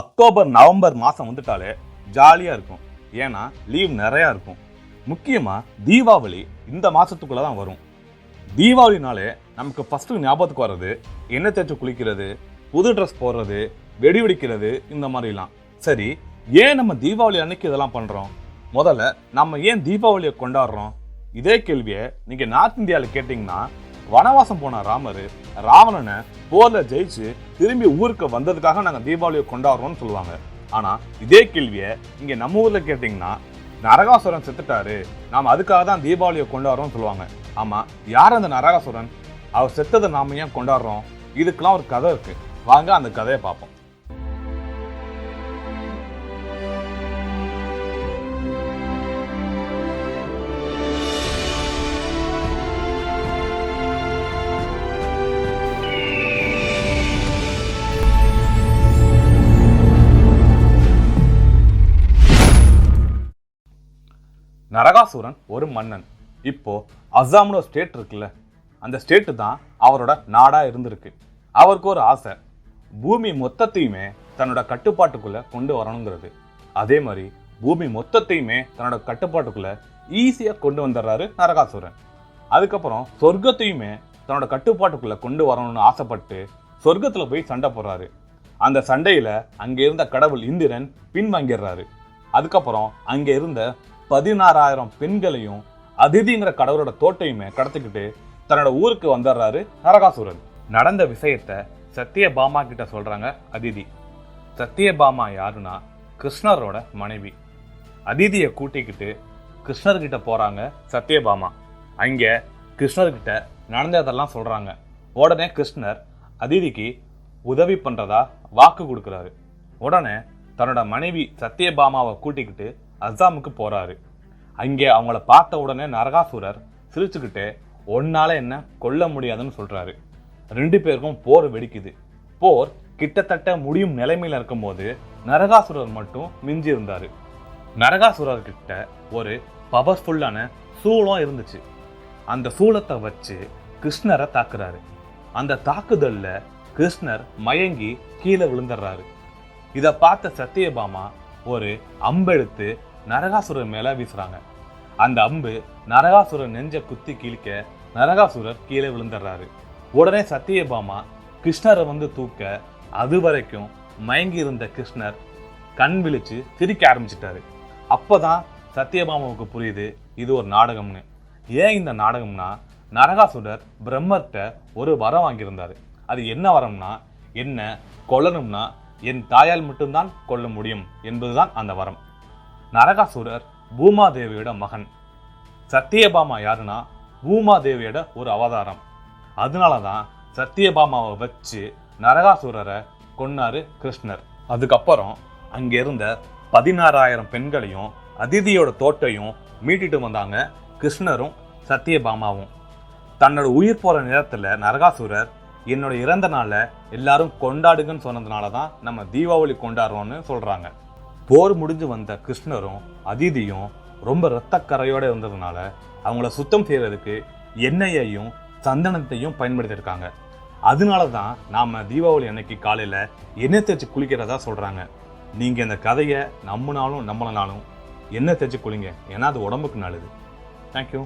October November மாதம் வந்துட்டாலே ஜாலியாக இருக்கும். ஏன்னா லீவ் நிறையா இருக்கும். முக்கியமாக தீபாவளி இந்த மாதத்துக்குள்ளே தான் வரும். தீபாவளினாலே நமக்கு ஃபஸ்ட்டு ஞாபகத்துக்கு வர்றது எண்ணெய் தேய்ச்சி குளிக்கிறது புது ட்ரெஸ் போடுறது வெடி வெடிக்கிறது இந்த மாதிரிலாம். சரி ஏன் நம்ம தீபாவளி அன்னைக்கு இதெல்லாம் பண்ணுறோம் முதல்ல நம்ம ஏன் தீபாவளியை கொண்டாடுறோம்? இதே கேள்வியை நீங்கள் நார்த் இந்தியாவில் கேட்டிங்கன்னா வனவாசம் போன ராமர் ராவணனை போர்ல ஜெயிச்சு திரும்பி ஊருக்கு வந்ததுக்காக நாங்கள் தீபாவளியை கொண்டாடுறோம்னு சொல்லுவாங்க. ஆனால் இதே கேள்வியை இங்கே நம்ம ஊரில் கேட்டிங்கன்னா நரகாசுரன் செத்துட்டாரு. நாம் அதுக்காக தான் தீபாவளியை கொண்டாடுறோம்னு சொல்லுவாங்க. ஆமாம் யார் அந்த நரகாசுரன்? அவர் செத்ததை நாம ஏன் கொண்டாடுறோம்? இதுக்கெல்லாம் ஒரு கதை இருக்குது வாங்க அந்த கதையை பார்ப்போம். நரகாசுரன் ஒரு மன்னன். இப்போ அசாம்னு ஒரு ஸ்டேட் இருக்குல்ல அந்த ஸ்டேட்டு தான் அவரோட நாடா இருந்திருக்கு. அவருக்கு ஒரு ஆசை பூமி மொத்தத்தையுமே தன்னோட கட்டுப்பாட்டுக்குள்ள கொண்டு வரணுங்கிறது. அதே மாதிரி பூமி மொத்தத்தையுமே தன்னோட கட்டுப்பாட்டுக்குள்ள ஈஸியாக கொண்டு வந்துடுறாரு நரகாசுரன். அதுக்கப்புறம் சொர்க்கத்தையுமே தன்னோட கட்டுப்பாட்டுக்குள்ள கொண்டு வரணும்னு ஆசைப்பட்டு சொர்க்கத்தில் போய் சண்டை போடுறாரு. அந்த சண்டையில் அங்கே இருந்த கடவுள் இந்திரன் பின்வாங்கிடுறாரு. அதுக்கப்புறம் அங்கே இருந்த பதினாறாயிரம் பெண்களையும் அதிதிங்கிற கடவுளோட தோட்டையுமே கடத்திக்கிட்டு தன்னோட ஊருக்கு வந்துடுறாரு நரகாசுரன். நடந்த விஷயத்த சத்தியபாமா கிட்ட சொல்றாங்க அதிதி. சத்தியபாமா யாருன்னா கிருஷ்ணரோட மனைவி. அதிதியை கூட்டிக்கிட்டு கிருஷ்ணர்கிட்ட போறாங்க சத்தியபாமா அங்கே கிருஷ்ணர்கிட்ட நடந்ததெல்லாம் சொல்றாங்க. உடனே கிருஷ்ணர் அதிதிக்கு உதவி பண்ணுறதா வாக்கு கொடுக்குறாரு. உடனே தன்னோட மனைவி சத்தியபாமாவை கூட்டிக்கிட்டு அஸ்ஸாமுக்கு போகிறாரு அங்கே அவங்கள பார்த்த உடனே நரகாசுரர் சிரிச்சுக்கிட்டே ஒன்னால் என்ன கொல்ல முடியாதுன்னு சொல்கிறாரு ரெண்டு பேருக்கும் போர் வெடிக்குது. போர் கிட்டத்தட்ட முடியும் நிலைமையில இருக்கும்போது நரகாசுரர் மட்டும் மிஞ்சி இருந்தார் நரகாசுரர் கிட்ட ஒரு பவர்ஃபுல்லான சூளம் இருந்துச்சு. அந்த சூளத்தை வச்சு கிருஷ்ணரை தாக்குறாரு. அந்த தாக்குதலில் கிருஷ்ணர் மயங்கி கீழே விழுந்துடுறாரு. இதை பார்த்த சத்தியபாமா ஒரு அம்பெடுத்து நரகாசுரர் மேலே வீசுகிறாங்க அந்த அம்பு நரகாசுரர் நெஞ்ச குத்தி கிழிக்க நரகாசுரர் கீழே விழுந்துடுறாரு. உடனே சத்தியபாமா கிருஷ்ணரை வந்து தூக்க அது வரைக்கும் மயங்கி இருந்த கிருஷ்ணர் கண் விழிச்சு சிரிக்க ஆரம்பிச்சிட்டாரு. அப்பதான் சத்தியபாமாவுக்கு புரியுது இது ஒரு நாடகம்னு. ஏன் இந்த நாடகம்னா நரகாசுரர் பிரம்மர்கிட்ட ஒரு வரம் வாங்கியிருந்தார். அது என்ன வரம்னா என்ன கொல்லணும்னா என் தாயால் மட்டும்தான் கொல்ல முடியும் என்பதுதான் அந்த வரம். நரகாசுரர் பூமாதேவியோட மகன். சத்தியபாமா யாருன்னா பூமாதேவியோட ஒரு அவதாரம். அதனால தான் சத்தியபாமாவை வச்சு நரகாசுரரை கொன்னாரு கிருஷ்ணர். அதுக்கப்புறம் அங்கே இருந்த பதினாறாயிரம் பெண்களையும் அதிதியோட தோட்டையும் மீட்டிட்டு வந்தாங்க கிருஷ்ணரும் சத்தியபாமாவும். தன்னோட உயிர் போகிற நேரத்தில் நரகாசுரர் என்னோட இறந்த நாளை எல்லாரும் கொண்டாடுங்கன்னு சொன்னதுனால தான் நம்ம தீபாவளி கொண்டாடுறோம்னு சொல்கிறாங்க போர் முடிஞ்சு வந்த கிருஷ்ணரும் அதிதியும் ரொம்ப இரத்தக்கரையோடு இருந்ததுனால அவங்கள சுத்தம் செய்கிறதுக்கு எண்ணெயையும் சந்தனத்தையும் பயன்படுத்தியிருக்காங்க. அதனால தான் நாம் தீபாவளி அன்னைக்கு காலையில் எண்ணெய் தேய்ச்சி குளிக்கிறதா சொல்கிறாங்க நீங்கள் இந்த கதையை நம்பினாலும் நம்பலனாலும் எண்ணெய் தேய்ச்சி குளிங்க. ஏன்னா அது உடம்புக்கு நல்லது. தேங்க்யூ